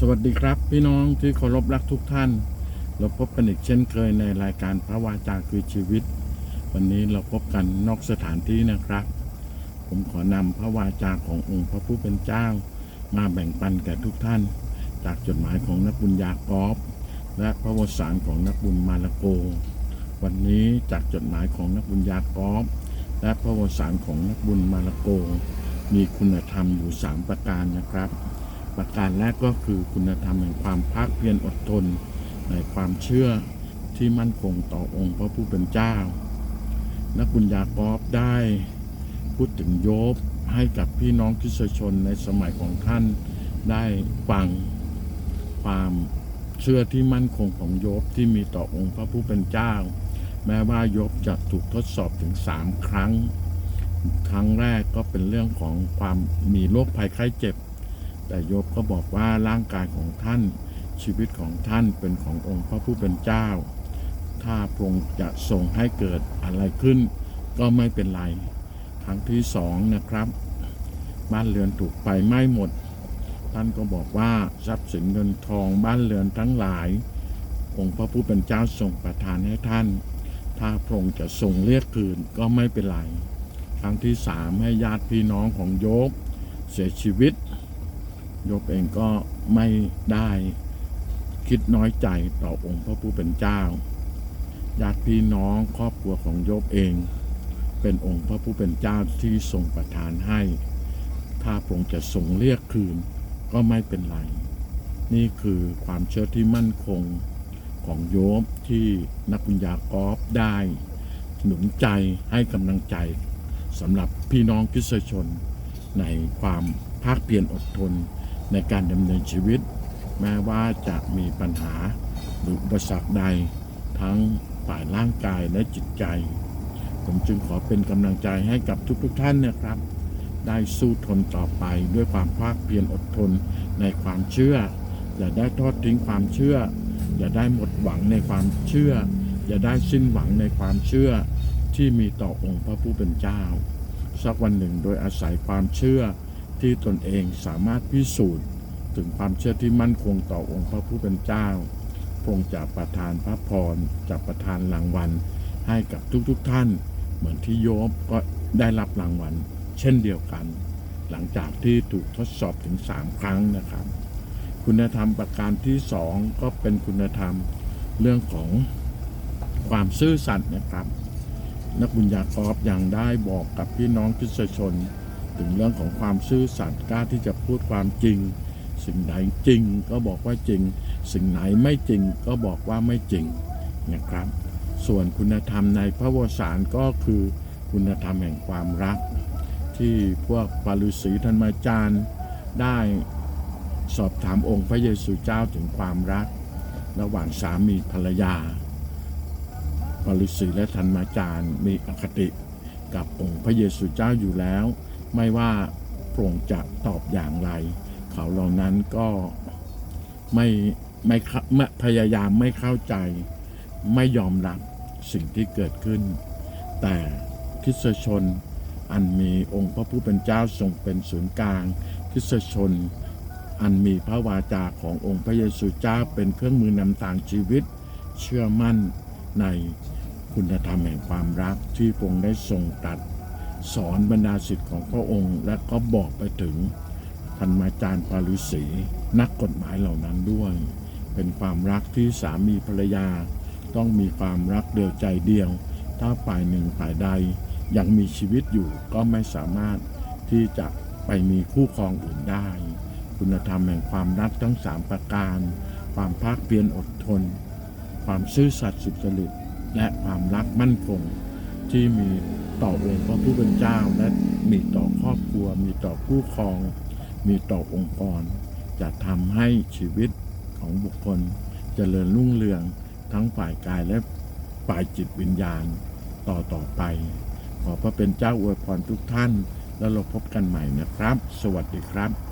สวัสดีครับ พี่น้องที่เคารพรักทุกท่าน เราพบกันอีกเช่นเคยในรายการพระวาจาคือชีวิต วันนี้เราพบกันนอกสถานที่นะครับ ผมขอนำพระวาจาขององค์พระผู้เป็นเจ้า มาแบ่งปันแก่ทุกท่าน จากจดหมายของนักบุญยากอบและพระวสารของนักบุญมาลโก วันนี้จากจดหมายของนักบุญยากอบและพระวสารของนักบุญมาลโก มีคุณธรรมอยู่สามประการนะครับ ประการแรกก็คือคุณธรรมแห่งความภาคเพียรอดทน ในความเชื่อที่มั่นคงต่อองค์พระผู้เป็นเจ้า นักบุญญากอบได้พูดถึงโยบให้กับพี่น้องคริสชนในสมัยของท่านได้ฟังความเชื่อที่มั่นคงของโยบที่มีต่อองค์พระผู้เป็นเจ้า แม้ว่าโยบจะถูกทดสอบถึงสามครั้ง ครั้งแรกก็เป็นเรื่องของความมีโรคภัยไข้เจ็บ แต่โยบก็บอกว่าร่างกายของท่านชีวิตของท่านเป็นขององค์พระผู้เป็นเจ้า ถ้าพระองค์จะทรงให้เกิดอะไรขึ้น ก็ไม่เป็นไร ครั้งที่สองนะครับ บ้านเรือนถูกไฟไหม้หมด ท่านก็บอกว่าทรัพย์สินเงินทองบ้านเรือนทั้งหลาย องค์พระผู้เป็นเจ้าทรงประทานให้ท่าน ถ้าพระองค์จะทรงเรียกคืนก็ไม่เป็นไร ครั้งที่สามให้ญาติพี่น้องของโยบเสียชีวิต โยบเองก็ไม่ได้คิดน้อยใจต่อองค์พระผู้เป็นเจ้าญาติพี่น้องครอบครัวของโยบเอง เป็นองค์พระผู้เป็นเจ้าที่ทรงประทานให้ ถ้าพระองค์จะทรงเรียกคืนก็ไม่เป็นไร นี่คือความเชื่อที่มั่นคงของโยบที่นักบุญญากอบได้ หนุนใจให้กำลังใจสำหรับพี่น้องคริสชน ในความภาคเพียรอดทน ในการดำเนินชีวิต แม้ว่าจะมีปัญหาหรืออุปสรรคใดทั้งฝ่ายร่างกายและจิตใจ ผมจึงขอเป็นกำลังใจให้กับทุกๆทท่านนะครับ ได้สู้ทนต่อไปด้วยความภาคเพียรอดทนในความเชื่อ อย่าได้ทอดทิ้งความเชื่อ อย่าได้หมดหวังในความเชื่อ อย่าได้สิ้นหวังในความเชื่อที่มีต่อองค์พระผู้เป็นเจ้า สักวันหนึ่งโดยอาศัยความเชื่อ ที่ตนเองสามารถพิสูจน์ ถึงความเชื่อที่มั่นคงต่อองค์พระผู้เป็นเจ้าพระองค์จะประทานพระพรจะประทานรางวัล ให้กับทุกๆทท่าน เหมือนที่โยบก็ได้รับรางวัล เช่นเดียวกัน หลังจากที่ถูกทดสอบถึงสามครั้งนะครับ คุณธรรมประการที่สองก็เป็นคุณธรรมเรื่องของความซื่อสัตย์นะครับ นักบุญญากอบยังได้บอกกับพี่น้องคริสตชน ถึงเรื่องของความซื่อสัตย์กล้าที่จะพูดความจริง สิ่งไหนจริงก็บอกว่าจริง สิ่งไหนไม่จริงก็บอกว่าไม่จริงนะครับ ส่วนคุณธรรมในพระวสารก็คือคุณธรรมแห่งความรัก ที่พวกปารุสีธรรมาจารย์ได้สอบถามองค์พระเยซูเจ้าถึงความรัก ระหว่างสามีภรรยาปารุสีและธรรมาจารย์มีอคติกับองค์พระเยซูเจ้าอยู่แล้ว ไม่ว่าพระองค์จะตอบอย่างไร เขาเหล่านั้นก็ไม่ไม่พยายามไม่เข้าใจ ไม่ยอมรับสิ่งที่เกิดขึ้น แต่คริสตชนอันมีองค์พระผู้เป็นเจ้าทรงเป็นศูนย์กลางคริสตชน อันมีพระวาจาขององค์พระเยซูเจ้าเป็นเครื่องมือนำทางชีวิต เชื่อมั่นในคุณธรรมแห่งความรักที่พระองค์ได้ทรงตรัด สอนบรรดาศิษย์ของพระองค์ และก็บอกไปถึงธรรมาจารย์ปารุสีนักกฎหมายเหล่านั้นด้วย เป็นความรักที่สามีภรรยา ต้องมีความรักเดียวใจเดียว ถ้าฝ่ายหนึ่งฝ่ายใดยังมีชีวิตอยู่ก็ไม่สามารถที่จะไปมีคู่ครองอื่นได้ คุณธรรมแห่งความรักทั้งสามประการ ความภาคเพียรอดทน ความซื่อสัตย์สุจริตและความรักมั่นคง ที่มีต่อองค์พระผู้เป็นเจ้า และมีต่อครอบครัว มีต่อคู่ครอง มีต่อองค์กร จะทำให้ชีวิตของบุคคลจเจริญรุ่งเรืองทั้งฝ่ายกายและฝ่ายจิตวิญญาณต่อต่อไป ขอพระเป็นเจ้าอวยพรทุกท่าน แล้วเราพบกันใหม่นะครับ สวัสดีครับ